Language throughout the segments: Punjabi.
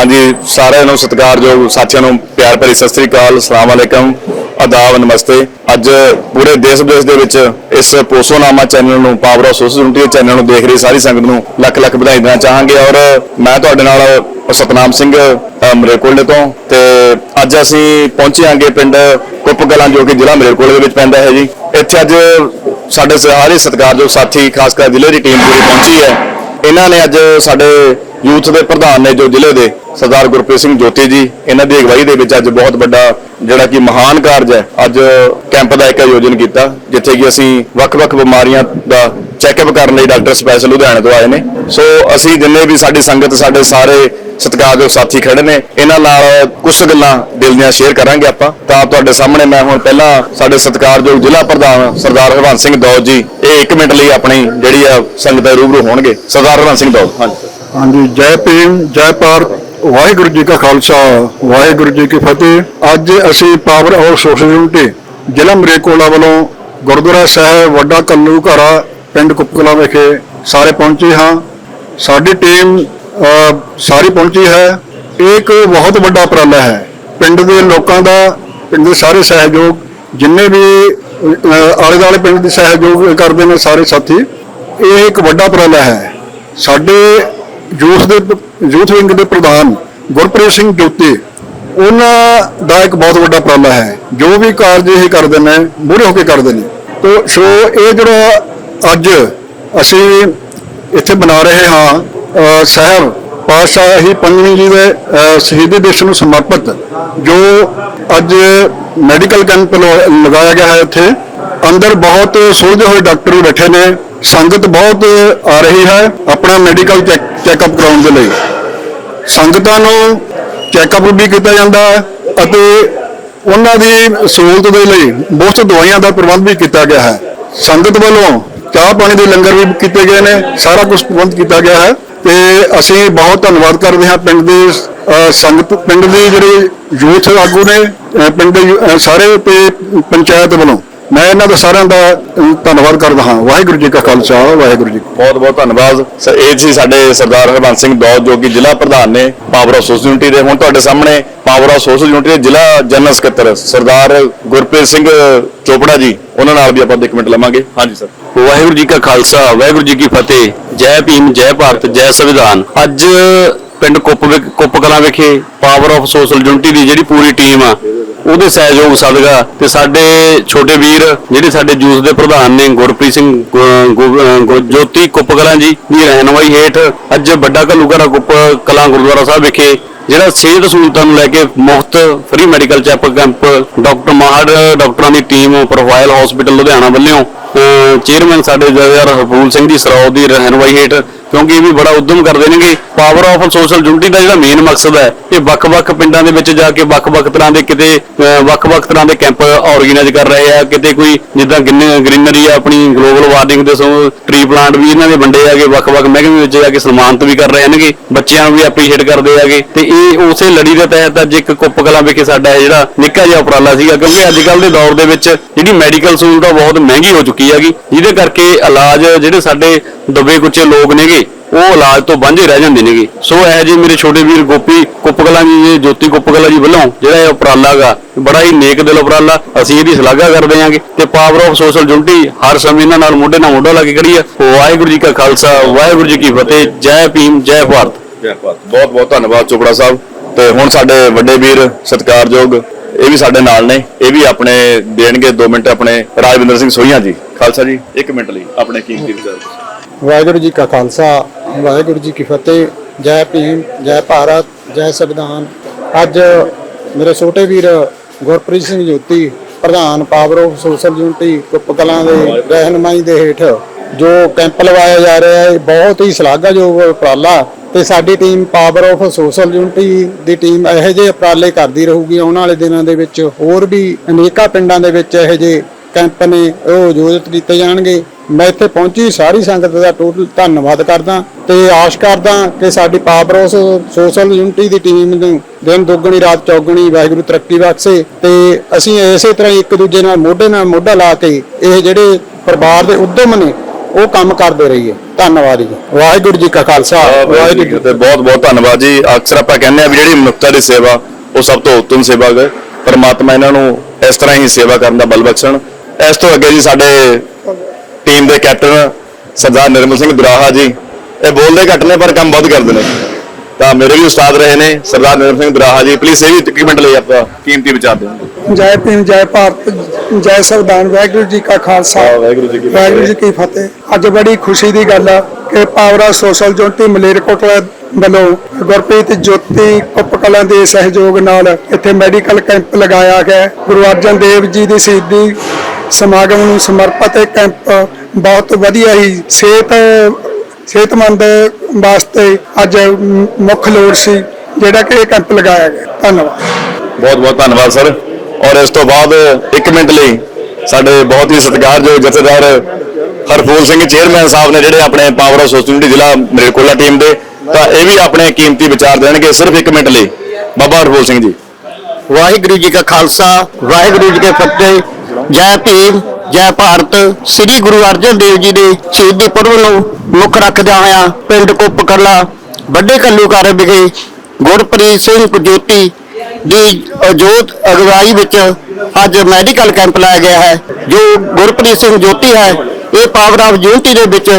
ਹਾਂਜੀ ਸਾਰਿਆਂ ਨੂੰ ਸਤਿਕਾਰਯੋਗ ਸਾਥੀਆਂ ਨੂੰ ਪਿਆਰ ਭਰੀ ਸਤਿ ਸ੍ਰੀ ਅਕਾਲ ਅਸਲਾਮ ਅਲੈਕਮ ਆਦਾਬ ਨਮਸਤੇ। ਅੱਜ ਪੂਰੇ ਦੇਸ਼ ਵਿਦੇਸ਼ ਦੇ ਵਿੱਚ ਇਸ ਪੋਸੋਨਾਮਾ ਚੈਨਲ ਨੂੰ power of social unity channel ਨੂੰ ਦੇਖ ਰਹੀ ਸਾਰੀ ਸੰਗਤ ਨੂੰ ਲੱਖ ਲੱਖ ਵਧਾਈ ਦੇਣਾ ਚਾਹਾਂਗੇ। ਔਰ ਮੈਂ ਤੁਹਾਡੇ ਨਾਲ ਸਤਨਾਮ ਸਿੰਘ ਅ, ਮਰੇਕੋਲੇ ਤੋਂ ਤੇ ਅੱਜ ਅਸੀਂ ਪਹੁੰਚੇ ਆਂਗੇ ਪਿੰਡ ਕੁੱਪਗਲਾਂ ਜੋ ਕਿ ਜ਼ਿਲ੍ਹਾ ਮਰੇਕੋਲੇ ਦੇ ਵਿੱਚ ਪੈਂਦਾ ਹੈ ਜੀ। ਇੱਥੇ ਅੱਜ ਸਾਡੇ ਸਾਰੇ ਸਤਿਕਾਰਯੋਗ ਸਾਥੀ ਖਾਸ ਕਰ ਜ਼ਿਲ੍ਹੇ ਦੀ ਟੀਮ ਪੂਰੀ ਪਹੁੰਚੀ ਹੈ। ਇਹਨਾਂ ਨੇ ਅੱਜ ਸਾਡੇ ਯੂਥ ਦੇ ਪ੍ਰਧਾਨ ਨੇ ਜੋ ਜ਼ਿਲ੍ਹੇ ਦੇ ਸਰਦਾਰ ਗੁਰਪ੍ਰੀਤ ਸਿੰਘ ਜੋਤੀ ਜੀ, ਇਹਨਾਂ ਦੀ ਅਗਵਾਈ ਦੇ ਵਿੱਚ ਅੱਜ ਬਹੁਤ ਵੱਡਾ ਜਿਹੜਾ ਕਿ ਮਹਾਨ ਕਾਰਜ ਹੈ, ਅੱਜ ਕੈਂਪ ਦਾ ਇੱਕ ਆਯੋਜਨ ਕੀਤਾ, ਜਿੱਥੇ ਕਿ ਅਸੀਂ ਵੱਖ-ਵੱਖ ਬਿਮਾਰੀਆਂ ਦਾ ਚੈੱਕਅਪ ਕਰਨ ਲਈ ਡਾਕਟਰ ਸਪੈਸ਼ਲ ਲੁਧਿਆਣੇ ਤੋਂ ਆਏ ਨੇ। ਸੋ ਅਸੀਂ ਜਿੰਨੇ ਵੀ ਸਾਡੀ ਸੰਗਤ, ਸਾਡੇ ਸਾਰੇ ਸਤਿਕਾਰਯੋਗ ਸਾਥੀ ਖੜੇ ਨੇ, ਇਹਨਾਂ ਨਾਲ ਕੁਝ ਗੱਲਾਂ ਦਿਲ ਦੀਆਂ ਸ਼ੇਅਰ ਕਰਾਂਗੇ ਆਪਾਂ। ਤਾਂ ਤੁਹਾਡੇ ਸਾਹਮਣੇ ਮੈਂ ਹੁਣ ਪਹਿਲਾਂ ਸਾਡੇ ਸਤਿਕਾਰਯੋਗ ਜ਼ਿਲ੍ਹਾ ਪ੍ਰਧਾਨ ਸਰਦਾਰ ਹਰਵੰਤ ਸਿੰਘ ਦੌਦ ਜੀ, ਇਹ 1 ਮਿੰਟ ਲਈ ਆਪਣੀ ਜਿਹੜੀ ਆ ਸੰਗਤ ਦੇ ਰੂਬਰੂ ਹੋਣਗੇ। ਸਰਦਾਰ ਹਰਵੰਤ ਸਿੰਘ ਦੌਦ। ਹਾਂਜੀ। ਹਾਂਜੀ, ਜੈ ਭੀਮ, ਜੈ ਭਾਰਤ, ਵਾਹਿਗੁਰੂ ਜੀ ਕਾ ਖਾਲਸਾ, ਵਾਹਿਗੁਰੂ ਜੀ ਕੀ ਫਤਿਹ। ਅੱਜ ਅਸੀਂ ਪਾਵਰ ਆਫ ਸੋਸ਼ਲ ਯੂਨਿਟੀ, ਜ਼ਿਲ੍ਹਾ ਮਰੇਕੋਲਾ ਵੱਲੋਂ ਗੁਰਦੁਆਰਾ ਸਾਹਿਬ, ਵੱਡਾ ਕੱਲੂ ਘਰਾ, ਪਿੰਡ ਕੁਪਕਲਾ ਵਿਖੇ ਸਾਰੇ ਪਹੁੰਚੇ ਹਾਂ। ਸਾਡੀ ਟੀਮ ਸਾਰੀ ਪਹੁੰਚੀ ਹੈ। ਇਹ ਇੱਕ ਬਹੁਤ ਵੱਡਾ ਉਪਰਾਲਾ ਹੈ। ਪਿੰਡ ਦੇ ਲੋਕਾਂ ਦਾ, ਪਿੰਡ ਦੇ ਸਾਰੇ ਸਹਿਯੋਗ, ਜਿੰਨੇ ਵੀ ਆਲੇ ਦੁਆਲੇ ਪਿੰਡ ਦੇ ਸਹਿਯੋਗ ਕਰਦੇ ਨੇ ਸਾਰੇ ਸਾਥੀ, ਇਹ ਇੱਕ ਵੱਡਾ ਉਪਰਾਲਾ ਹੈ। ਸਾਡੇ ਯੂਥ ਦੇ ਯੂਥ ਵਿੰਗ ਦੇ ਪ੍ਰਧਾਨ ਗੁਰਪ੍ਰੀਤ ਸਿੰਘ ਜੋਤੀ ਉਹਨਾਂ ਦਾ ਇੱਕ ਬਹੁਤ ਵੱਡਾ ਉਪਰਾਲਾ ਹੈ। ਜੋ ਵੀ ਕਾਰਜ ਇਹ ਕਰਦੇ ਨੇ ਮੂਹਰੇ ਹੋ ਕੇ ਕਰਦੇ ਨੇ। ਤੋ ਸੋ ਇਹ ਜਿਹੜਾ ਅੱਜ ਅਸੀਂ ਇੱਥੇ ਬਣਾ ਰਹੇ ਹਾਂ ਅ, ਸਾਹਿਬ ਪਾਤਸ਼ਾਹੀ ਪੰਜਵੀਂ ਜੀ ਦੇ ਸ਼ਹੀਦੀ ਦਿਵਸ ਨੂੰ ਸਮਰਪਿਤ ਜੋ ਅੱਜ ਮੈਡੀਕਲ ਕੈਂਪ ਲੋ- ਲਗਾਇਆ ਗਿਆ ਹੈ ਇੱਥੇ। ਅੰਦਰ ਬਹੁਤ ਸੁਲਝੇ ਹੋਏ ਡਾਕਟਰ ਵੀ ਬੈਠੇ ਨੇ। ਸੰਗਤ ਬਹੁਤ ਆ ਰਹੀ ਹੈ ਆਪਣਾ ਮੈਡੀਕਲ ਚੈੱਕਅਪ ਕਰਾਉਣ ਦੇ ਲਈ। ਸੰਗਤਾਂ ਨੂੰ ਚੈੱਕਅਪ ਵੀ ਕੀਤਾ ਜਾਂਦਾ ਹੈ ਅਤੇ ਉਹਨਾਂ ਦੀ ਸਹੂਲਤ ਦੇ ਲਈ ਮੁਫਤ ਦਵਾਈਆਂ ਦਾ ਪ੍ਰਬੰਧ ਵੀ ਕੀਤਾ ਗਿਆ ਹੈ। ਸੰਗਤ ਵੱਲੋਂ ਚਾਹ ਪਾਣੀ ਦੇ ਲੰਗਰ ਵੀ ਕੀਤੇ ਗਏ ਨੇ, ਸਾਰਾ ਕੁਝ ਪ੍ਰਬੰਧ ਕੀਤਾ ਗਿਆ ਹੈ ਤੇ ਅਸੀਂ ਬਹੁਤ ਧੰਨਵਾਦ ਕਰਦੇ ਹਾਂ ਪਿੰਡ ਦੇ ਸੰਗਤ, ਪਿੰਡ ਦੇ ਜਿਹੜੇ ਯੂਥ ਆਗੂ ਨੇ ਪਿੰਡ ਦੇ ਯੂ- ਸਾਰੇ ਤੇ ਪੰਚਾਇਤ ਵੱਲੋਂ। ਮੈਂ ਇਹਨਾਂ ਦਾ ਸਾਰਿਆਂ ਦਾ ਧੰਨਵਾਦ ਕਰਦਾ ਹਾਂ। ਵਾਹਿਗੁਰੂ ਜੀ ਕਾ ਖਾਲਸਾ ਵਾਹਿਗੁਰੂ ਜੀ ਕੀ ਫਤਿਹ। ਬਹੁਤ ਬਹੁਤ ਧੰਨਵਾਦ। ਸ- ਇਹ ਸੀ ਸਾਡੇ ਸਰਦਾਰ ਹਰਬੰਸ ਸਿੰਘ ਦੌਦ ਜੋ ਕਿ ਜ਼ਿਲ੍ਹਾ ਪ੍ਰਧਾਨ ਨੇ ਪਾਵਰ ਆਫ ਸੋਸ਼ਲ ਯੂਨਿਟੀ ਦੇ। ਹੁਣ ਤੁਹਾਡੇ ਸਾਹਮਣੇ ਪਾਵਰ ਆਫ ਸੋਸ਼ਲ ਯੂਨਿਟੀ ਦੇ ਜ਼ਿਲ੍ਹਾ ਜਨਰਲ ਸਕੱਤਰ ਸਰਦਾਰ ਗੁਰਪ੍ਰੀਤ ਸਿੰਘ ਚੋਪੜਾ ਜੀ। ਉਹਨਾਂ ਨਾਲ ਵੀ ਆਪਾਂ ਇੱਕ ਮਿੰਟ ਲਵਾਂਗੇ। ਹਾਂਜੀ ਸਰ। ਵਾਹਿਗੁਰੂ ਜੀ ਕਾ ਖਾਲਸਾ ਵਾਹਿਗੁਰੂ ਜੀ ਕੀ ਫਤਿਹ। ਜੈ ਭੀਮ ਜੈ ਭਾਰਤ ਜੈ ਸੰਵਿਧਾਨ। ਅੱਜ ਪਿੰਡ ਕੁੱਪ ਵਿਖ- ਕੁੱਪ ਕਲਾਂ ਵਿਖੇ ਪਾਵਰ ਆਫ ਸੋਸ਼ਲ ਯੂਨਿਟੀ ਦੀ ਜਿਹੜੀ ਪੂਰੀ ਟੀਮ ਆ ਉਹਦੇ ਸਹਿਯੋਗ ਸਦਕਾ ਤੇ ਸਾਡੇ ਛੋਟੇ ਵੀਰ ਜਿਹੜੇ ਸਾਡੇ ਜੂਸ ਦੇ ਪ੍ਰਧਾਨ ਨੇ ਗੁਰਪ੍ਰੀਤ ਸਿੰਘ ਜੋਤੀ ਕੁੱਪ ਜੀ ਦੀ ਰਹਿਨਮਾਈ ਹੇਠ ਅੱਜ ਵੱਡਾ ਘੱਲੂਘਾਰਾ ਕੁੱਪ ਕਲਾਂ ਗੁਰਦੁਆਰਾ ਸਾਹਿਬ ਵਿਖੇ, ਜਿਹੜਾ ਸਿਹਤ ਸਹੂਲਤਾਂ ਨੂੰ ਲੈ ਕੇ ਮੁਫਤ free medical checkup camp doctor ਮਾਹਰ, ਡਾਕਟਰਾਂ ਦੀ ਟੀਮ ਪ੍ਰੋਫਾਈਲ ਹਸਪੀਟਲ ਲੁਧਿਆਣਾ ਵੱਲੋਂ, ਅਹ ਚੇਅਰਮੈਨ ਸਾਡੇ ਜਥੇਦਾਰ ਹਰਪੂਲ ਸਿੰਘ ਦੀ ਸਰੌ ਦੀ ਰਹਿਨਮਾਈ ਹੇਠ ਕਿਉਂਕਿ ਇਹ ਵੀ ਬੜਾ ਉਦਮ ਕਰਦੇ ਨੇਗੇ। ਪਾਵਰ ਆਫ ਸੋਸ਼ਲ ਯੂਨਿਟੀ ਦਾ ਜਿਹੜਾ ਮੇਨ ਮਕਸਦ ਹੈ, ਇਹ ਵੱਖ-ਵੱਖ ਪਿੰਡਾਂ ਦੇ ਵਿੱਚ ਜਾ ਕੇ ਵੱਖ-ਵੱਖ ਤਰ੍ਹਾਂ ਦੇ ਕਿਤੇ ਵੱਖ-ਵੱਖ ਤਰ੍ਹਾਂ ਦੇ ਕੈਂਪ ਆਰਗੇਨਾਈਜ਼ ਕਰ ਰਹੇ ਆ। ਕਿਤੇ ਕੋਈ ਜਿੱਦਾਂ ਗ੍ਰੀਨਰੀ ਆ, ਆਪਣੀ ਗਲੋਬਲ ਵਾਰਨਿੰਗ ਦੇ ਸੋ ਟਰੀ ਪਲਾਂਟ ਵੀ ਇਹਨਾਂ ਦੇ ਵੰਡੇ ਆਗੇ ਵੱਖ-ਵੱਖ ਮਹਿਕਮੇ ਵਿੱਚ ਜਾ ਕੇ ਸਨਮਾਨਿਤ ਵੀ ਕਰ ਰਹੇ ਨੇਗੇ। ਬੱਚਿਆਂ ਨੂੰ ਵੀ ਐਪਰੀਸ਼ੀਏਟ ਕਰਦੇ ਆਗੇ ਤੇ ਇਹ ਉਸੇ ਲੜੀ ਦੇ ਤਹਿਤ ਅੱਜ ਇੱਕ ਕੁੱਪ ਕਲਾਂ ਵਿਖੇ ਸਾਡਾ ਇਹ ਜਿਹੜਾ ਨਿੱਕਾ ਜਿਹਾ ਉਪਰਾਲਾ ਸੀਗਾ, ਕਿਉਂਕਿ ਅੱਜ ਕੱਲ ਦੇ ਦੌਰ ਦੇ ਵਿੱਚ ਜਿਹੜੀ ਮੈਡੀਕਲ ਸਹੂਲਤ ਬਹੁਤ ਮਹਿੰਗੀ ਹੋ ਚੁੱਕੀ ਹੈਗੀ। ਜਿਹਦੇ ਕਰਕੇ ਇਲਾਜ ਜਿਹੜੇ ਸਾਡੇ ਦਬੇ ਕੁਚੇ ਲੋਕ ਨੇਗੇ, ਉਹ ਇਲਾਜ ਤੋਂ ਵਾਂਝੇ ਰਹਿ ਜਾਂਦੇ ਨੇਗੇ। ਸੋ ਇਹ ਜੀ ਮੇਰੇ ਛੋਟੇ ਵੀਰ ਗੋਪੀ ਕੁੱਪਕਲਾ ਜੀ ਜੀ ਜੋਤੀ ਕੁੱਪਕਲਾ ਜੀ ਵੱਲੋਂ ਜਿਹੜਾ ਇਹ ਉਪਰਾਲਾ ਬੜਾ ਹੀ ਨੇਕ ਦਿਲ ਉਪਰਾਲਾ, ਅਸੀਂ ਇਹਦੀ ਸ਼ਲਾਘਾ ਕਰਦੇ ਹਾਂਗੇ ਤੇ ਪਾਵਰ ਆਫ ਸੋਸ਼ਲ ਯੂਨਿਟੀ ਹਰ ਸਮੇਂ ਇਹਨਾਂ ਨਾਲ ਮੋਢੇ ਨਾਲ ਮੋਢਾ ਲਾ ਕੇ ਖੜੀ ਹੈ ਵਾਹਿਗੁਰੂ ਜੀ ਕਾ ਖਾਲਸਾ, ਵਾਹਿਗੁਰੂ ਜੀ ਕੀ ਫਤਿਹ, ਜੈ ਭੀਮ, ਜੈ ਭਾਰਤ। ਬਹੁਤ ਬਹੁਤ ਧੰਨਵਾਦ ਚੋਪੜਾ ਸਾਹਿਬ। ਤੇ ਹੁਣ ਸਾਡੇ ਵੱਡੇ ਵੀਰ ਸਤਿਕਾਰਯੋਗ, ਇਹ ਵੀ ਸਾਡੇ ਨਾਲ ਨੇ। ਇਹ ਵੀ ਆਪਣੇ ਦੇਣਗੇ 2 ਮਿੰਟ ਆਪਣੇ ਰਾਜਵਿੰਦਰ ਸਿੰਘ ਸੋਹੀਆਂ ਜੀ। ਖਾਲਸਾ ਜੀ 1 ਮਿੰਟ ਲਈ ਆਪਣੇ ਕੀਮਤੀ ਵਿਚਾਰ ਵਾਹਿਗੁਰੂ ਜੀ ਕਾ ਖਾਲਸਾ, ਵਾਹਿਗੁਰੂ ਜੀ ਕੀ ਫਤਿਹ, ਜੈ ਭੀਮ, ਜੈ ਭਾਰਤ, ਜੈ ਸੰਵਿਧਾਨ। ਅੱਜ ਮੇਰੇ ਛੋਟੇ ਵੀਰ ਗੁਰਪ੍ਰੀਤ ਸਿੰਘ ਜੋਤੀ, ਪ੍ਰਧਾਨ power of social unity Kupkalan ਦੇ ਰਹਿਨਮਾਈ ਦੇ ਹੇਠ, ਜੋ ਕੈਂਪ ਲਵਾਇਆ ਜਾ ਰਿਹਾ ਹੈ ਬਹੁਤ ਹੀ ਸ਼ਲਾਘਾਯੋਗ ਉਪਰਾਲਾ ਤੇ ਸਾਡੀ team power of social unity the team ਇਹੋ ਜਿਹੇ ਉਪਰਾਲੇ ਕਰਦੀ ਰਹੂਗੀ। ਆਉਣ ਵਾਲੇ ਦਿਨਾਂ ਦੇ ਵਿੱਚ ਹੋਰ ਵੀ ਅਨੇਕਾਂ ਪਿੰਡਾਂ ਦੇ ਵਿੱਚ ਇਹੋ ਜਿਹੇ ਕੈਂਪ ਨੇ ਉਹ ਆਯੋਜਿਤ ਕੀਤੇ ਜਾਣਗੇ। ਮੈਂ ਇੱਥੇ ਪਹੁੰਚੀ ਸਾਰੀ ਸੰਗਤ ਦਾ ਟੋਟਲ ਧੰਨਵਾਦ ਕਰਦਾ ਤੇ ਆਸ ਕਰਦਾ ਕਿ ਸਾਡੀ ਪਾਵਰ ਆਫ ਸੋਸ਼ਲ ਯੂਨਿਟੀ ਦੀ ਟੀਮ ਨੂੰ ਦਿਨ ਦੁੱਗਣੀ ਰਾਤ ਚੌਗਣੀ ਵਾਹਿਗੁਰੂ ਤਰੱਕੀ ਬਖਸ਼ੇ ਤੇ ਅਸੀਂ ਇਸੇ ਤਰ੍ਹਾਂ ਇੱਕ ਦੂਜੇ ਨਾਲ ਮੋਢੇ ਨਾਲ ਮੋਢਾ ਲਾ ਕੇ ਇਹ ਜਿਹੜੇ ਪਰਿਵਾਰ ਦੇ ਉਦਮ ਨੇ ਉਹ ਕੰਮ ਕਰਦੇ ਰਹੀਏ। ਧੰਨਵਾਦ ਜੀ। ਵਾਹਿਗੁਰੂ ਜੀ ਕਾ ਖਾਲਸਾ ਵਾਹਿਗੁਰੂ ਜੀ ਤੇ ਬਹੁਤ ਬਹੁਤ ਧੰਨਵਾਦ ਜੀ। ਅਕਸਰ ਆਪਾਂ ਕਹਿੰਦੇ ਆ ਵੀ ਜਿਹੜੀ ਮਨੁੱਖਤਾ ਦੀ ਸੇਵਾ ਉਹ ਸਭ ਤੋਂ ਉੱਤਮ ਸੇਵਾ ਹੈ ਪਰਮਾਤਮਾ ਇਹਨਾਂ ਨੂੰ ਇਸ ਤਰ੍ਹਾਂ ਹੀ ਸੇਵਾ ਕਰਨ ਦਾ ਬਲ ਬਖਸ਼ਣ। ਇਸ ਤੋਂ ਅੱਗੇ ਜੀ ਸਾਡੇ ਕੈਪਟਨ ਸਰਦਾਰ ਨਿਰਮਲ ਸਿੰਘ ਦੁਰਾਹਾ ਜੀ ਇਹ ਬੋਲਦੇ ਘੱਟ ਨੇ ਪਰ ਕੰਮ ਬਹੁਤ ਕਰਦੇ ਨੇ ਤਾਂ ਮੇਰੇ ਵੀ ਉਸਤਾਦ ਰਹੇ ਨੇ ਸਰਦਾਰ ਨਿਰਮਲ ਸਿੰਘ ਦੁਰਾਹਾ ਜੀ ਪਲੀਜ਼ ਇਹ ਵੀ ਇੱਕ ਮਿੰਟ ਲਈ ਆਪਾਂ ਕੀਮਤੀ ਵਿਚਾਰ ਦਿਓ ਜੈ ਭੀਮ ਜੈ ਭਾਰਤ ਜੈ ਸੰਵਿਧਾਨ ਵਾਹਿਗੁਰੂ ਜੀ ਕਾ ਖਾਲਸਾ ਵਾਹਿਗੁਰੂ ਜੀ ਕੀ ਫਤਿਹ। ਵਾਹਿਗੁਰੂ ਜੀ ਕੀ ਫਤਿਹ ਅੱਜ ਬੜੀ ਖੁਸ਼ੀ ਦੀ ਗੱਲ ਆ ਕਿ ਪਾਵਰਾ ਸੋਸ਼ਲ ਜੁਨਟੀ ਮਲੇਰਕੋਟਲਾ ਵੱਲੋਂ ਗੁਰਪ੍ਰੀਤ ਜੋਤੀ ਕੁੱਪ ਕਲਾਂ ਦੇ ਸਹਿਯੋਗ ਨਾਲ ਇੱਥੇ ਮੈਡੀਕਲ ਕੈਂਪ ਲਗਾਇਆ ਗਿਆ। ਗੁਰੂ ਅਰਜਨ ਦੇਵ ਜੀ ਦੀ ਸ਼ਹੀਦੀ ਸਮਾਗਮ ਨੂੰ ਸਮਰਪਿਤ ਇਹ ਕੈਂਪ ਬਹੁਤ ਵਧੀਆ ਹੀ ਸਿਹਤ ਸਿਹਤਮੰਦ ਵਾਸਤੇ ਅੱਜ ਮੁੱਖ ਲੋੜ ਸੀ ਜਿਹੜਾ ਕਿ ਇਹ ਕੈਂਪ ਲਗਾਇਆ ਗਿਆ। ਧੰਨਵਾਦ। ਬਹੁਤ ਬਹੁਤ ਧੰਨਵਾਦ ਸਰ। ਔਰ ਇਸ ਤੋਂ ਬਾਅਦ 1 ਮਿੰਟ ਲਈ ਸਾਡੇ ਬਹੁਤ ਹੀ ਸਤਿਕਾਰਯੋਗ ਜਥੇਦਾਰ ਹਰਫੂਲ ਸਿੰਘ ਚੇਅਰਮੈਨ ਸਾਹਿਬ ਨੇ ਜਿਹੜੇ ਆਪਣੇ ਪਾਵਰ ਆਫ ਸੋਸਾਇਟੀ ਜ਼ਿਲ੍ਹਾ ਮਰੇਕੋਲਾ ਟੀਮ ਦੇ ਤਾਂ ਇਹ ਵੀ ਆਪਣੇ ਕੀਮਤੀ ਵਿਚਾਰ ਦੇਣਗੇ। ਸਿਰਫ 1 ਮਿੰਟ ਲਈ। ਬਾਬਾ ਹਰਫੂਲ ਸਿੰਘ ਜੀ। ਵਾਹਿਗੁਰੂ ਜੀ ਕਾ ਖਾਲਸਾ ਵਾਹਿਗੁਰੂ ਜੀ ਕੀ ਫਤਿਹ। ਜੈ ਭੀਮ, ਜੈ ਭਾਰਤ। ਸ੍ਰੀ ਗੁਰੂ ਅਰਜਨ ਦੇਵ ਜੀ ਦੇ ਸ਼ਹੀਦੀ ਪੁਰਬ ਨੂੰ ਮੁੱਖ ਰੱਖਦਿਆਂ ਹੋਇਆਂ ਪਿੰਡ ਕੁੱਪਕਲਾ ਵੱਡੇ ਕੱਲੂਕਾਰ ਵਿਖੇ ਗੁਰਪ੍ਰੀਤ ਸਿੰਘ ਜੋਤੀ ਦੀ ਜੋਤ ਅਗਵਾਈ ਵਿੱਚ ਅੱਜ ਮੈਡੀਕਲ ਕੈਂਪ ਲਾਇਆ ਗਿਆ ਹੈ, ਜੋ ਗੁਰਪ੍ਰੀਤ ਸਿੰਘ ਜੋਤੀ ਹੈ। ਇਹ ਪਾਵਰ ਆਫ ਯੂਨਿਟੀ ਦੇ ਵਿੱਚ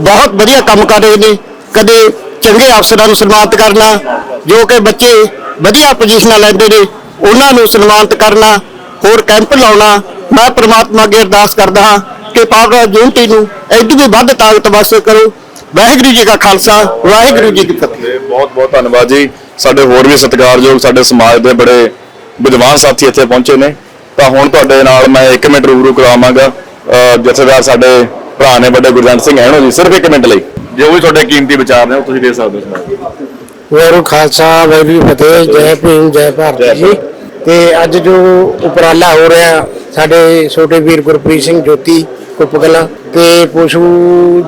ਬਹੁਤ ਵਧੀਆ ਕੰਮ ਕਰ ਰਹੇ ਨੇ। ਕਦੇ ਚੰਗੇ ਅਫਸਰਾਂ ਨੂੰ ਸਨਮਾਨਿਤ ਕਰਨਾ, ਜੋ ਕਿ ਬੱਚੇ ਵਧੀਆ ਪੋਜੀਸ਼ਨਾਂ ਲੈਂਦੇ ਨੇ, ਉਹਨਾਂ ਨੂੰ ਸਨਮਾਨਿਤ ਕਰਨਾ, ਹੋਰ ਕੈਂਪ ਲਾਉਣਾ ਮੈਂ ਪ੍ਰਮਾਤਮਾ ਅੱਗੇ ਅਰਦਾਸ ਕਰਦਾ ਹਾਂ ਕਿ ਪਾਵਰ ਯੂਨਿਟੀ ਨੂੰ ਐਡੀ ਵੀ ਵੱਧ ਤਾਕਤ ਬਖਸ਼ ਕਰੋ। ਵਾਹਿਗੁਰੂ ਜੀ ਕਾ ਖਾਲਸਾ ਵਾਹਿਗੁਰੂ ਜੀ ਕੀ ਫਤਿਹ। ਬਹੁਤ ਬਹੁਤ ਧੰਨਵਾਦ ਜੀ। ਸਾਡੇ ਹੋਰ ਵੀ ਸਤਿਕਾਰਯੋਗ ਸਾਡੇ ਸਮਾਜ ਦੇ ਬੜੇ ਵਿਦਵਾਨ ਸਾਥੀ ਇੱਥੇ ਪਹੁੰਚੇ ਨੇ। ਤਾਂ ਹੁਣ ਤੁਹਾਡੇ ਨਾਲ ਮੈਂ 1 ਮਿੰਟ ਰੂਬਰੂ ਕਰਾਵਾਂਗਾ। ਜਥੇਦਾਰ ਸਾਡੇ ਭਰਾ ਨੇ ਵੱਡੇ ਗੁਰਜੰਟ ਸਿੰਘ ਹੈਣੋ ਜੀ ਸਿਰਫ 1 ਮਿੰਟ ਲਈ। ਜੋ ਵੀ ਤੁਹਾਡੇ ਕੀਮਤੀ ਵਿਚਾਰ ਨੇ ਉਹ ਤੁਸੀਂ ਦੇ ਸਕਦੇ ਹੋ। ਵਾਹਿਗੁਰੂ ਖਾਲਸਾ ਵਾਹਿਗੁਰੂ ਫਤਿਹ ਜੈ ਭੀਮ ਜੈ ਭਾਰਤ ਜੀ। ਤੇ ਅੱਜ ਜੋ ਉਪਰਾਲਾ ਹੋ ਰਿਹਾ ਸਾਡੇ ਛੋਟੇ ਵੀਰ ਗੁਰਪ੍ਰੀਤ ਸਿੰਘ ਜੋਤੀ ਕੁੱਪਕਲਾ ਤੇ ਪਸ਼ੂ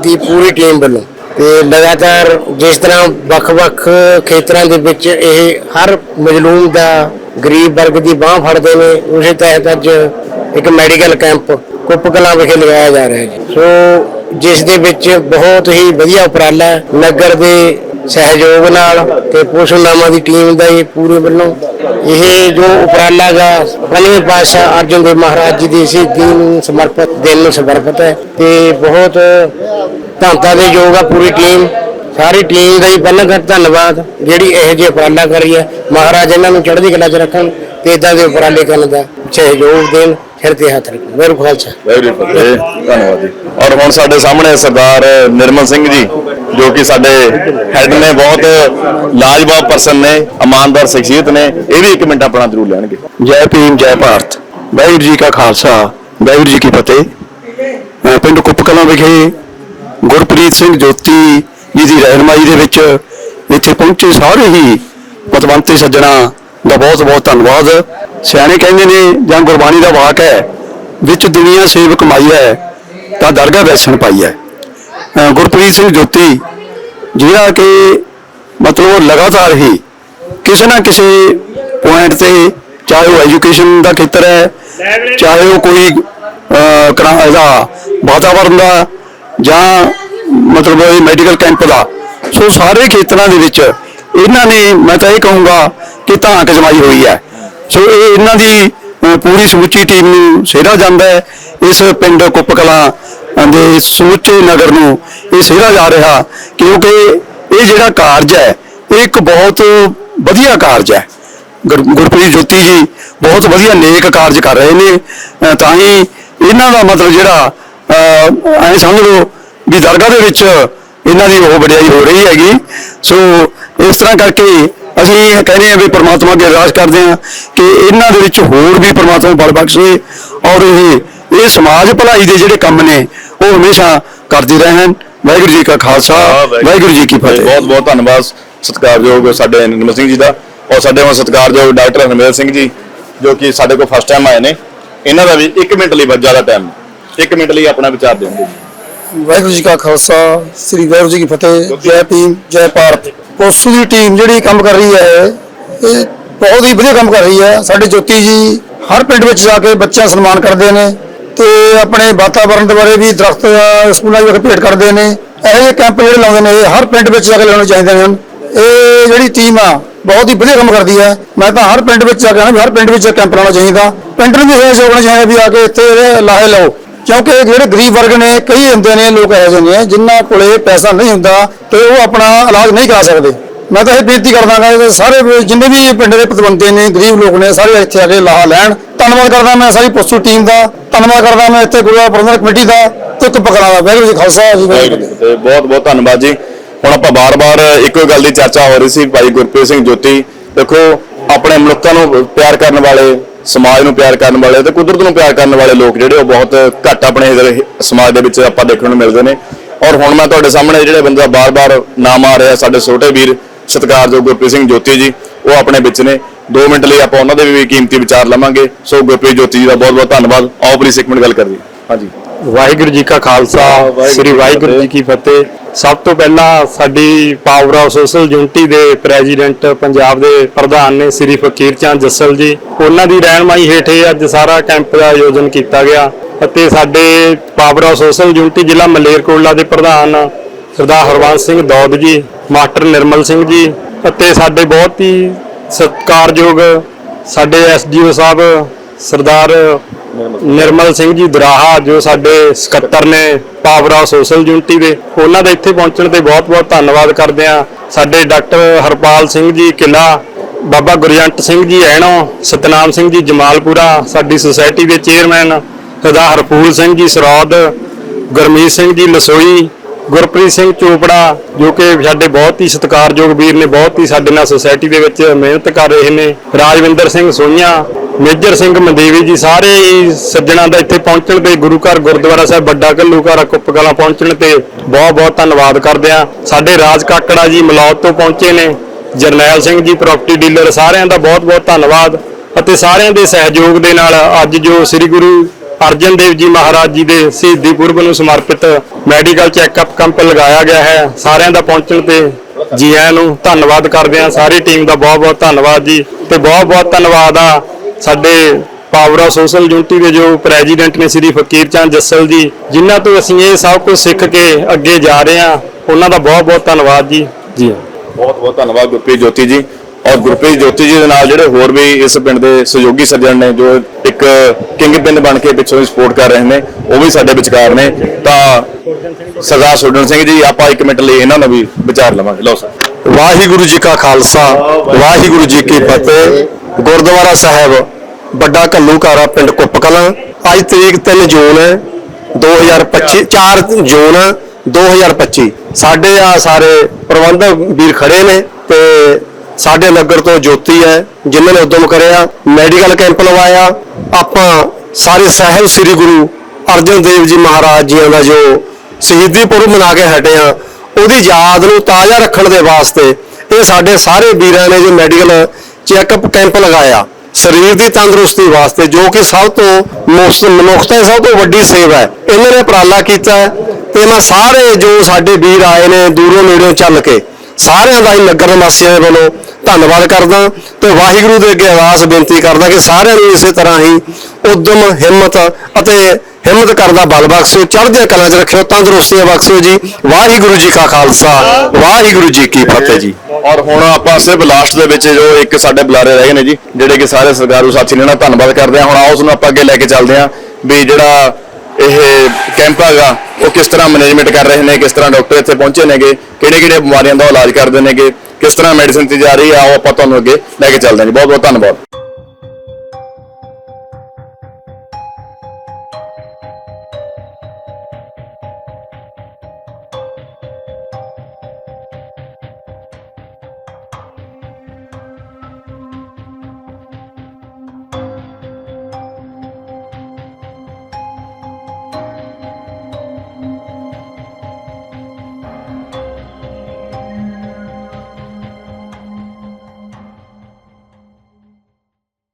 ਦੀ ਪੂਰੀ ਟੀਮ ਵੱਲੋਂ ਤੇ ਲਗਾਤਾਰ ਜਿਸ ਤਰ੍ਹਾਂ ਵੱਖ-ਵੱਖ ਖੇਤਰਾਂ ਦੇ ਵਿੱਚ ਇਹ ਹਰ ਮਜਲੂਮ ਦਾ ਗਰੀਬ ਵਰਗ ਦੀ ਬਾਹ ਫੜਦੇ ਨੇ, ਉਸੇ ਤਹਿਤ ਅੱਜ ਇੱਕ ਮੈਡੀਕਲ ਕੈਂਪ ਕੁੱਪਕਲਾ ਵਿਖੇ ਲਗਾਇਆ ਜਾ ਰਿਹਾ ਹੈ ਜੀ ਸੋ ਜਿਸ ਦੇ ਵਿੱਚ ਬਹੁਤ ਹੀ ਵਧੀਆ ਉਪਰਾਲਾ ਹੈ। ਨਗਰ ਦੇ ਸਹਿਯੋਗ ਨਾਲ ਤੇ ਪੋਸ਼ਣਨਾਮਾ ਦੀ ਟੀਮ ਦਾ ਇਹ ਪੂਰੇ ਵੱਲੋਂ ਇਹ ਜੋ ਉਪਰਾਲਾ ਗਾ, ਪੰਜਵੇਂ ਪਾਤਸ਼ਾਹ ਅਰਜਨ ਦੇਵ ਮਹਾਰਾਜ ਜੀ ਦੀ ਸ਼ਹੀਦੀ ਨੂੰ ਸਮਰਪਿਤ, ਦਿਨ ਨੂੰ ਸਮਰਪਿਤ ਹੈ ਤੇ ਬਹੁਤ ਧੰਨਤਾ ਦੇ ਯੋਗ ਆ ਪੂਰੀ ਟੀਮ, ਸਾਰੀ ਟੀਮ ਦਾ ਹੀ ਪਹਿਲਾਂ ਤਾਂ ਧੰਨਵਾਦ, ਜਿਹੜੀ ਇਹੋ ਜਿਹੇ ਉਪਰਾਲਾ ਕਰੀ ਹੈ। ਮਹਾਰਾਜ ਇਹਨਾਂ ਨੂੰ ਚੜ੍ਹਦੀ ਕਲਾ 'ਚ ਰੱਖਣ ਤੇ ਇਦਾਂ ਦੇ ਉਪਰਾਲੇ ਕਰਨ ਦਾ ਸਹਿਯੋਗ ਦੇਣ। ਤੇ ਹੱਥ ਰੱਖਣ ਮੇਰੇ ਖਾਲਸਾ। ਕੀ ਫਤਿਹ। ਧੰਨਵਾਦ ਜੀ। ਔਰ ਹੁਣ ਸਾਡੇ ਸਾਹਮਣੇ ਸਰਦਾਰ ਨਿਰਮਲ ਸਿੰਘ ਜੀ ਜੋ ਕਿ ਸਾਡੇ ਹੈੱਡ ਨੇ ਬਹੁਤ ਲਾਜਵਾਬ ਪਰਸਨ ਨੇ ਇਮਾਨਦਾਰ ਸ਼ਖਸੀਅਤ ਨੇ ਇਹ ਵੀ ਇੱਕ ਮਿੰਟ ਆਪਣਾ ਜ਼ਰੂਰ ਲੈਣਗੇ। ਜੈ ਭੀਮ ਜੈ ਭਾਰਤ। ਵਾਹਿਗੁਰੂ ਜੀ ਕਾ ਖਾਲਸਾ ਵਾਹਿਗੁਰੂ ਜੀ ਕੀ ਫਤਿਹ। ਮੈਂ ਪਿੰਡ ਕੁੱਪਕਲਾਂ ਵਿਖੇ ਗੁਰਪ੍ਰੀਤ ਸਿੰਘ ਜੋਤੀ ਜੀ ਦੀ ਰਹਿਨਮਾਈ ਦੇ ਵਿੱਚ ਇੱਥੇ ਪਹੁੰਚੇ ਸਾਰੇ ਹੀ ਪਤਵੰਤੇ ਸੱਜਣਾ ਦਾ ਬਹੁਤ ਬਹੁਤ ਧੰਨਵਾਦ। ਸਿਆਣੇ ਕਹਿੰਦੇ ਨੇ ਜਾਂ ਗੁਰਬਾਣੀ ਦਾ ਵਾਕ ਹੈ ਵਿੱਚ ਦੁਨੀਆ ਸੇਵ ਕਮਾਈ ਹੈ ਤਾਂ ਦਰਗਾਹ ਵੈਸਣ ਪਾਈ ਹੈ। ਗੁਰਪ੍ਰੀਤ ਸਿੰਘ ਜੋਤੀ ਜਿਹੜਾ ਕਿ ਮਤਲਬ ਲਗਾਤਾਰ ਹੀ ਕਿਸੇ ਨਾ ਕਿਸੇ ਪੁਆਇੰਟ ਤੇ ਚਾਹੇ ਉਹ ਐਜੂਕੇਸ਼ਨ ਦਾ ਖੇਤਰ ਹੈ ਚਾਹੇ ਉਹ ਕੋਈ ਅਹ, ਇਹਦਾ ਵਾਤਾਵਰਣ ਦਾ ਜਾਂ ਮਤਲਬ ਇਹ ਮੈਡੀਕਲ ਕੈਂਪ ਦਾ। ਸੋ ਸਾਰੇ ਖੇਤਰਾਂ ਦੇ ਵਿੱਚ ਇਹਨਾਂ ਨੇ ਮੈਂ ਤਾਂ ਇਹ ਕਹੂੰਗਾ ਕਿ ਧਾਕ ਜਮਾਈ ਹੋਈ ਹੈ। ਸੋ ਇਹ ਇਹਨਾਂ ਦੀ ਅਹ, ਪੂਰੀ ਸਮੁੱਚੀ ਟੀਮ ਨੂੰ ਸਿਹਰਾ ਜਾਂਦਾ ਹੈ। ਇਸ ਪਿੰਡ ਕੁੱਪਕਲਾਂ ਦੇ ਸਮੁੱਚੇ ਨਗਰ ਨੂੰ ਇਹ ਸਿਹਰਾ ਜਾ ਰਿਹਾ ਕਿਉਂਕਿ ਇਹ ਜਿਹੜਾ ਕਾਰਜ ਹੈ ਇਹ ਇੱਕ ਬਹੁਤ ਵਧੀਆ ਕਾਰਜ ਹੈ। ਗੁਰ- ਗੁਰਪ੍ਰੀਤ ਜੋਤੀ ਜੀ ਬਹੁਤ ਵਧੀਆ ਨੇਕ ਕਾਰਜ ਕਰ ਰਹੇ ਨੇ। ਅਹ ਤਾਂ ਹੀ ਇਹਨਾਂ ਦਾ ਮਤਲਬ ਜਿਹੜਾ ਐਂ ਸਮਝ ਲਓ ਵੀ ਦਰਗਾਹ ਦੇ ਵਿੱਚ ਇਹਨਾਂ ਦੀ ਉਹ ਵਡਿਆਈ ਹੋ ਰਹੀ ਹੈਗੀ। ਸੋ ਇਸ ਤਰ੍ਹਾਂ ਕਰਕੇ ਅਸੀਂ ਇਹ ਕਹਿੰਦੇ ਹਾਂ ਵੀ ਪ੍ਰਮਾਤਮਾ ਅੱਗੇ ਅਰਦਾਸ ਕਰਦੇ ਹਾਂ ਕਿ ਇਹਨਾਂ ਦੇ ਵਿੱਚ ਹੋਰ ਵੀ ਪ੍ਰਮਾਤਮਾ ਬਲ ਬਖਸ਼ੇ ਔਰ ਇਹ ਇਹ ਸਮਾਜ ਭਲਾਈ ਦੇ ਜਿਹੜੇ ਕੰਮ ਨੇ ਉਹ ਹਮੇਸ਼ਾ ਕਰਦੇ ਰਹਿਣ। ਵਾਹਿਗੁਰੂ ਜੀ ਕਾ ਖਾਲਸਾ ਵਾਹਿਗੁਰੂ ਜੀ ਕੀ ਫਤਿਹ। ਬਹੁਤ ਬਹੁਤ ਧੰਨਵਾਦ ਸਤਿਕਾਰਯੋਗ ਸਾਡੇ ਨਿਰਮਲ ਸਿੰਘ ਜੀ ਦਾ ਔਰ ਸਾਡੇ ਹੁਣ ਸਤਿਕਾਰਯੋਗ ਡਾਕਟਰ ਹਰਮੇਲ ਸਿੰਘ ਜੀ ਜੋ ਕਿ ਸਾਡੇ ਕੋਲ ਫਸਟ ਟਾਈਮ ਆਏ ਨੇ। ਇਹਨਾਂ ਦਾ ਵੀ 1 ਮਿੰਟ ਲਈ ਬਸ ਜ਼ਿਆਦਾ ਟਾਈਮ 1 ਮਿੰਟ ਲਈ ਆਪਣਾ ਵਿਚਾਰ ਦੇਣਗੇ ਵਾਹਿਗੁਰੂ ਜੀ ਕਾ ਖਾਲਸਾ, ਸ੍ਰੀ ਵਾਹਿਗੁਰੂ ਜੀ ਕੀ ਫਤਿਹ, ਜੈ ਭੀਮ, ਜੈ ਭਾਰਤ। ਪੋਸੂ ਦੀ ਟੀਮ ਜਿਹੜੀ ਕੰਮ ਕਰ ਰਹੀ ਹੈ, ਇਹ ਬਹੁਤ ਹੀ ਵਧੀਆ ਕੰਮ ਕਰ ਰਹੀ ਹੈ। ਸਾਡੇ ਜੋਤੀ ਜੀ ਹਰ ਪਿੰਡ ਵਿੱਚ ਜਾ ਕੇ ਬੱਚਿਆਂ ਸਨਮਾਨ ਕਰਦੇ ਨੇ ਤੇ ਆਪਣੇ ਵਾਤਾਵਰਣ ਦੇ ਬਾਰੇ ਵੀ ਦਰਖਤ ਸਕੂਲਾਂ ਵਿੱਚ ਭੇਟ ਕਰਦੇ ਨੇ। ਇਹੋ ਜਿਹੇ ਕੈਂਪ ਜਿਹੜੇ ਲਾਉਂਦੇ ਨੇ, ਇਹ ਹਰ ਪਿੰਡ ਵਿੱਚ ਜਾ ਕੇ ਲਾਉਣੇ ਚਾਹੀਦੇ ਨੇ। ਇਹ ਜਿਹੜੀ ਟੀਮ ਆ, ਬਹੁਤ ਹੀ ਵਧੀਆ ਕੰਮ ਕਰਦੀ ਹੈ। ਮੈਂ ਤਾਂ ਹਰ ਪਿੰਡ ਵਿੱਚ ਜਾ ਕੇ ਕਹਿੰਦਾ ਹਰ ਪਿੰਡ ਵਿੱਚ ਕੈਂਪ ਲਾਉਣਾ ਚਾਹੀਦਾ। ਪਿੰਡ ਨੂੰ ਵੀ ਇਹ ਸੋਚਣਾ ਚਾਹੀਦਾ ਵੀ ਆ ਕੇ ਇੱਥੇ ਲਾਹੇ ਲਓ। ਕਿਉਂਕਿ ਜਿਹੜੇ ਗਰੀਬ ਵਰਗ ਨੇ, ਕਈ ਹੁੰਦੇ ਨੇ ਲੋਕ ਇਹੋ ਜਿਹੇ ਨੇ, ਜਿਨ੍ਹਾਂ ਕੋਲੇ ਪੈਸਾ ਨਹੀਂ ਹੁੰਦਾ ਤੇ ਉਹ ਆਪਣਾ ਇਲਾਜ ਨਹੀਂ ਕਰਾ ਸਕਦੇ। ਮੈਂ ਤਾਂ ਇਹ ਬੇਨਤੀ ਕਰਦਾਗਾ ਸਾਰੇ ਜਿੰਨੇ ਵੀ ਪਿੰਡ ਦੇ ਪਤਵੰਤੇ ਨੇ, ਗਰੀਬ ਲੋਕ ਨੇ, ਸਾਰੇ ਇੱਥੇ ਆ ਕੇ ਲਾਹਾ ਲੈਣ। ਧੰਨਵਾਦ ਕਰਦਾ ਮੈਂ ਸਾਰੀ ਪੋਸਟੂ ਟੀਮ ਦਾ। ਧੰਨਵਾਦ ਕਰਦਾ ਮੈਂ ਇੱਥੇ ਗੁਰੂਆ ਪ੍ਰਬੰਧਕ ਕਮੇਟੀ ਦਾ। ਤੇ ਕੁੱਪਕਲਾਂ ਦਾ। ਵਾਹਿਗੁਰੂ ਜੀ ਖਾਲਸਾ ਜੀ ਬਹੁਤ ਬਹੁਤ ਧੰਨਵਾਦ ਜੀ। ਹੁਣ ਆਪਾਂ ਬਾਰ-ਬਾਰ ਇੱਕੋ ਗੱਲ ਦੀ ਚਰਚਾ ਹੋ ਰਹੀ ਸੀ, ਭਾਈ ਗੁਰਪ੍ਰੀਤ ਸਿੰਘ ਜੋਤੀ। ਦੇਖੋ, ਆਪਣੇ ਮਨੁੱਖਾਂ ਨੂੰ ਪਿਆਰ ਕਰਨ ਵਾਲੇ ਸਮਾਜ ਨੂੰ ਪਿਆਰ ਕਰਨ ਵਾਲੇ ਤੇ ਕੁਦਰਤ ਨੂੰ ਪਿਆਰ ਕਰਨ ਵਾਲੇ ਲੋਕ ਜਿਹੜੇ ਉਹ ਬਹੁਤ ਘੱਟ ਆਪਣੇ ਇੱਧਰ ਸਮਾਜ ਦੇ ਵਿੱਚ ਆਪਾਂ ਦੇਖਣ ਨੂੰ ਮਿਲਦੇ ਨੇ। ਔਰ ਹੁਣ ਮੈਂ ਤੁਹਾਡੇ ਸਾਹਮਣੇ ਜਿਹੜੇ ਬੰਦਾ ਬਾਰ-ਬਾਰ ਨਾਮ ਆ ਰਿਹਾ ਸਾਡੇ ਛੋਟੇ ਵੀਰ ਸਤਿਕਾਰਯੋਗ ਗੁਰਪ੍ਰੀਤ ਸਿੰਘ ਜੋਤੀ ਜੀ, ਉਹ ਆਪਣੇ ਵਿੱਚ ਨੇ। 2 ਮਿੰਟ ਲਈ ਆਪਾਂ ਉਹਨਾਂ ਦੇ ਵੀ ਕੀਮਤੀ ਵਿਚਾਰ ਲਵਾਂਗੇ। ਸੋ ਗੁਰਪ੍ਰੀਤ ਜੋਤੀ ਜੀ ਦਾ ਬਹੁਤ-ਬਹੁਤ ਧੰਨਵਾਦ। ਆਓ ਪਲੀਜ਼ ਇੱਕ ਮਿੰਟ ਗੱਲ ਕਰੀਏ। ਹਾਂਜੀ। ਵਾਹਿਗੁਰੂ ਜੀ ਕਾ ਖਾਲਸਾ ਸ੍ਰੀ ਵਾਹਿਗੁਰੂ ਜੀ ਕੀ ਫਤਿਹ। ਸਭ ਤੋਂ ਪਹਿਲਾਂ ਸਾਡੀ ਪਾਵਰ ਆਫ ਸੋਸ਼ਲ ਯੂਨਿਟੀ ਦੇ ਪ੍ਰੈਜ਼ੀਡੈਂਟ ਪੰਜਾਬ ਦੇ ਪ੍ਰਧਾਨ ਨੇ ਸ੍ਰੀ ਫਕੀਰ ਚੰਦ ਜੱਸਲ ਜੀ। ਉਹਨਾਂ ਦੀ ਰਹਿਨਮਾਈ ਹੇਠ ਅੱਜ ਸਾਰਾ ਕੈਂਪ ਦਾ ਆਯੋਜਨ ਕੀਤਾ ਗਿਆ ਅਤੇ ਸਾਡੇ ਪਾਵਰ ਆਫ ਸੋਸ਼ਲ ਯੂਨਿਟੀ ਜ਼ਿਲ੍ਹਾ ਮਲੇਰਕੋਟਲਾ ਦੇ ਪ੍ਰਧਾਨ ਸਰਦਾਰ ਹਰਵੰਸ ਸਿੰਘ ਦੌਦ ਜੀ ਮਾਸਟਰ ਨਿਰਮਲ ਸਿੰਘ ਜੀ ਅਤੇ ਸਾਡੇ ਬਹੁਤ ਹੀ ਸਤਿਕਾਰਯੋਗ ਸਾਡੇ ਐਸਡੀਓ ਸਾਹਿਬ ਸਰਦਾਰ ਨਿਰਮਲ ਸਿੰਘ ਜੀ ਦਰਾਹਾ ਜੋ ਸਾਡੇ ਸਕੱਤਰ ਨੇ ਪਾਵਰ ਆਫ ਸੋਸ਼ਲ ਯੂਨਿਟੀ ਦੇ, ਉਹਨਾਂ ਦਾ ਇੱਥੇ ਪਹੁੰਚਣ ਤੇ ਬਹੁਤ-ਬਹੁਤ ਧੰਨਵਾਦ ਕਰਦੇ ਆ ਸਾਡੇ ਡਾਕਟਰ ਹਰਪਾਲ ਸਿੰਘ ਜੀ ਕਿਲਾ ਬਾਬਾ ਗੁਰਜੰਟ ਸਿੰਘ ਜੀ ਐਣੋ, ਸਤਨਾਮ ਸਿੰਘ ਜੀ ਜਮਾਲਪੁਰਾ, ਸਾਡੀ ਸੁਸਾਇਟੀ ਦੇ ਚੇਅਰਮੈਨ ਸਰਦਾਰ ਹਰਪੂਲ ਸਿੰਘ ਜੀ ਸਰੌਦ, ਗੁਰਮੀਤ ਸਿੰਘ ਜੀ ਲਸੋਈ, ਗੁਰਪ੍ਰੀਤ ਸਿੰਘ ਚੋਪੜਾ, ਜੋ ਕਿ ਸਾਡੇ ਬਹੁਤ ਹੀ ਸਤਿਕਾਰਯੋਗ ਵੀਰ ਨੇ, ਬਹੁਤ ਹੀ ਸਾਡੇ ਨਾਲ ਸੁਸਾਇਟੀ ਦੇ ਵਿੱਚ ਮਿਹਨਤ ਕਰ ਰਹੇ ਨੇ, ਰਾਜਵਿੰਦਰ ਸਿੰਘ ਸੋਈਆਂ ਮੇਜਰ ਸਿੰਘ ਮੰਦੇਵੀ ਜੀ ਸਾਰੇ ਹੀ ਸੱਜਣਾ ਦਾ ਇੱਥੇ ਪਹੁੰਚਣ ਤੇ ਗੁਰੂ ਘਰ ਗੁਰਦੁਆਰਾ ਸਾਹਿਬ ਵੱਡਾ ਘੱਲੂਘਾਰਾ ਕੁੱਪਕਲਾਂ ਪਹੁੰਚਣ ਤੇ ਬਹੁਤ ਬਹੁਤ ਧੰਨਵਾਦ ਕਰਦੇ ਆ ਸਾਡੇ ਰਾਜ ਕਾਕੜਾ ਜੀ ਮਲੌਦ ਤੋਂ ਪਹੁੰਚੇ ਨੇ, ਜਰਨੈਲ ਸਿੰਘ ਜੀ ਪ੍ਰਾਪਰਟੀ ਡੀਲਰ ਸਾਰਿਆਂ ਦਾ ਬਹੁਤ ਬਹੁਤ ਧੰਨਵਾਦ ਅਤੇ ਸਾਰਿਆਂ ਦੇ ਸਹਿਯੋਗ ਦੇ ਨਾਲ ਅੱਜ ਜੋ ਸ੍ਰੀ ਗੁਰੂ ਅਰਜਨ ਦੇਵ ਜੀ ਮਹਾਰਾਜ ਜੀ ਦੇ ਸ਼ਹੀਦੀ ਪੁਰਬ ਨੂੰ ਸਮਰਪਿਤ ਮੈਡੀਕਲ ਚੈੱਕਅਪ ਕੈਂਪ ਲਗਾਇਆ ਗਿਆ ਹੈ, ਸਾਰਿਆਂ ਦਾ ਪਹੁੰਚਣ ਤੇ ਜੀ ਆਇਆਂ ਨੂੰ ਧੰਨਵਾਦ ਕਰਦੇ ਹਾਂ। ਸਾਰੀ ਟੀਮ ਦਾ ਬਹੁਤ ਬਹੁਤ ਧੰਨਵਾਦ ਜੀ ਤੇ ਬਹੁਤ ਬਹੁਤ ਧੰਨਵਾਦ ਆ ਸਾਡੇ ਪਾਵਰ ਆਫ ਸੋਸ਼ਲ ਯੂਨਿਟੀ ਦੇ ਜੋ ਪ੍ਰੈਜ਼ੀਡੈਂਟ ਨੇ ਸ੍ਰੀ ਫਕੀਰ ਚੰਦ ਜੱਸਲ ਜੀ ਜਿਨ੍ਹਾਂ ਤੋਂ ਅਸੀਂ ਇਹ ਸਭ ਕੁਝ ਸਿੱਖ ਕੇ ਅੱਗੇ ਜਾ ਰਹੇ ਹਾਂ ਉਹਨਾਂ ਦਾ ਬਹੁਤ ਬਹੁਤ ਧੰਨਵਾਦ ਜੀ। ਜੀ। ਹਾਂ ਬਹੁਤ ਬਹੁਤ ਧੰਨਵਾਦ ਗੁਰਪ੍ਰੀਤ ਜੋਤੀ ਜੀ। ਔਰ ਗੁਰਪ੍ਰੀਤ ਜੋਤੀ ਜੀ ਦੇ ਨਾਲ ਜਿਹੜੇ ਹੋਰ ਵੀ ਇਸ ਪਿੰਡ ਦੇ ਸਹਿਯੋਗੀ ਸੱਜਣ ਨੇ ਜੋ ਇੱਕ ਕਿੰਗ ਪਿੰਨ ਬਣ ਕੇ ਪਿੱਛੋਂ ਸਪੋਰਟ ਕਰ ਰਹੇ ਨੇ ਉਹ ਵੀ ਸਾਡੇ ਵਿਚਕਾਰ ਨੇ। ਤਾਂ ਸਰਦਾਰ ਸੁਰਜਣ ਸਿੰਘ ਜੀ ਆਪਾਂ ਇੱਕ ਮਿੰਟ ਲਈ ਇਹਨਾਂ ਨੂੰ ਵੀ ਵਿਚਾਰ ਲਵਾਂਗੇ। ਲਓ ਸਰ। ਵਾਹਿਗੁਰੂ ਜੀ ਕਾ ਖਾਲਸਾ ਵਾਹਿਗੁਰੂ ਜੀ ਕੀ ਫਤਿਹ। ਗੁਰਦੁਆਰਾ ਸਾਹਿਬ, ਵੱਡਾ ਘੱਲੂਘਾਰਾ ਪਿੰਡ ਕੁੱਪ ਕਲਾਂ ਅੱਜ ਤਰੀਕ 3 ਜੂਨ ਹੈ 2025 4 ਜੂਨ 2025 ਸਾਡੇ ਆ ਸਾਰੇ ਪ੍ਰਬੰਧਕ ਵੀਰ ਖੜੇ ਨੇ ਤੇ ਸਾਡੇ ਨਗਰ ਤੋਂ ਜੋਤੀ ਹੈ, ਜਿਨ੍ਹਾਂ ਨੇ ਉਦਮ ਕਰਿਆ, ਮੈਡੀਕਲ ਕੈਂਪ ਲਵਾਇਆ। ਆਪਾਂ ਸਾਰੇ ਸਾਹਿਬ ਸ੍ਰੀ ਗੁਰੂ ਅਰਜਨ ਦੇਵ ਜੀ ਮਹਾਰਾਜ ਜੀਆਂ ਦਾ ਜੋ ਸ਼ਹੀਦੀ ਪੁਰਬ ਮਨਾ ਕੇ ਹਟੇ ਆ ਉਹਦੀ ਯਾਦ ਨੂੰ ਤਾਜ਼ਾ ਰੱਖਣ ਦੇ ਵਾਸਤੇ ਇਹ ਸਾਡੇ ਸਾਰੇ ਵੀਰਾਂ ਨੇ ਜੋ ਮੈਡੀਕਲ ਚੈੱਕਅਪ ਕੈਂਪ ਲਗਾਇਆ। ਸਰੀਰ ਦੀ ਤੰਦਰੁਸਤੀ ਵਾਸਤੇ ਜੋ ਕਿ ਸਭ ਤੋਂ ਮਨੁੱਖਤਾ ਦੀ ਸਭ ਤੋਂ ਵੱਡੀ ਸੇਵਾ ਹੈ। ਇਹਨਾਂ ਨੇ ਉਪਰਾਲਾ ਕੀਤਾ ਹੈ ਤੇ ਮੈਂ ਸਾਰੇ ਜੋ ਸਾਡੇ ਵੀਰ ਆਏ ਨੇ ਦੂਰੋਂ ਨੇੜਿਓਂ ਚੱਲ ਕੇ, ਸਾਰਿਆਂ ਦਾ ਹੀ ਨਗਰ ਨਿਵਾਸੀਆਂ ਦੇ ਵੱਲੋਂ ਧੰਨਵਾਦ ਕਰਦਾ ਤੇ ਵਾਹਿਗੁਰੂ ਦੇ ਅੱਗੇ ਅਰਦਾਸ ਬੇਨਤੀ ਕਰਦਾ ਕਿ ਸਾਰਿਆਂ ਨੂੰ ਇਸੇ ਤਰ੍ਹਾਂ ਹੀ ਉਦਮ, ਹਿੰਮਤ ਅਤੇ ਹਿੰਮਤ ਕਰਦਾ ਬਲ ਬਖਸ਼ੋ, ਚੜ੍ਹਦੀਆਂ ਕਲਾਂ 'ਚ ਰੱਖਿਓ ਤੰਦਰੁਸਤੀਆਂ ਬਖਸ਼ੋ ਜੀ। ਵਾਹਿਗੁਰੂ ਜੀ ਕਾ ਖਾਲਸਾ, ਵਾਹਿਗੁਰੂ ਜੀ ਕੀ ਫਤਿਹ ਜੀ। ਔਰ ਹੁਣ ਆਪਾਂ ਸਿਰਫ ਲਾਸਟ ਦੇ ਵਿੱਚ ਜੋ ਇੱਕ ਸਾਡੇ ਬੁਲਾਰੇ ਰਹਿ ਗਏ ਨੇ ਜੀ, ਜਿਹੜੇ ਕਿ ਸਾਰੇ ਸਰਕਾਰੂ ਸਾਥੀ ਨੇ ਉਹਨਾਂ ਧੰਨਵਾਦ ਕਰਦੇ ਆ ਹੁਣ ਆਓ ਉਸ ਨੂੰ ਆਪਾਂ ਅੱਗੇ ਲੈ ਕੇ ਚੱਲਦੇ ਆ ਵੀ ਜਿਹੜਾ ਇਹ ਕੈਂਪ ਹੈਗਾ, ਉਹ ਕਿਸ ਤਰ੍ਹਾਂ ਮੈਨੇਜਮੈਂਟ ਕਰ ਰਹੇ ਨੇ, ਕਿਸ ਤਰ੍ਹਾਂ ਡਾਕਟਰ ਇੱਥੇ ਪਹੁੰਚੇ ਨੇਗੇ ਕਿਹੜੇ ਕਿਹੜੇ ਬਿਮਾਰੀਆਂ ਦਾ ਇਲਾਜ ਕਰਦੇ ਨੇਗੇ, ਕਿਸ ਤਰ੍ਹਾਂ ਮੈਡੀਸਿਨ ਤੇ ਜਾ ਰਹੀ ਆ, ਉਹ ਆਪਾਂ ਤੁਹਾਨੂੰ ਅੱਗੇ ਲੈ ਕੇ ਚੱਲਦੇ ਹਾਂ ਜੀ। ਬਹੁਤ ਬਹੁਤ ਧੰਨਵਾਦ।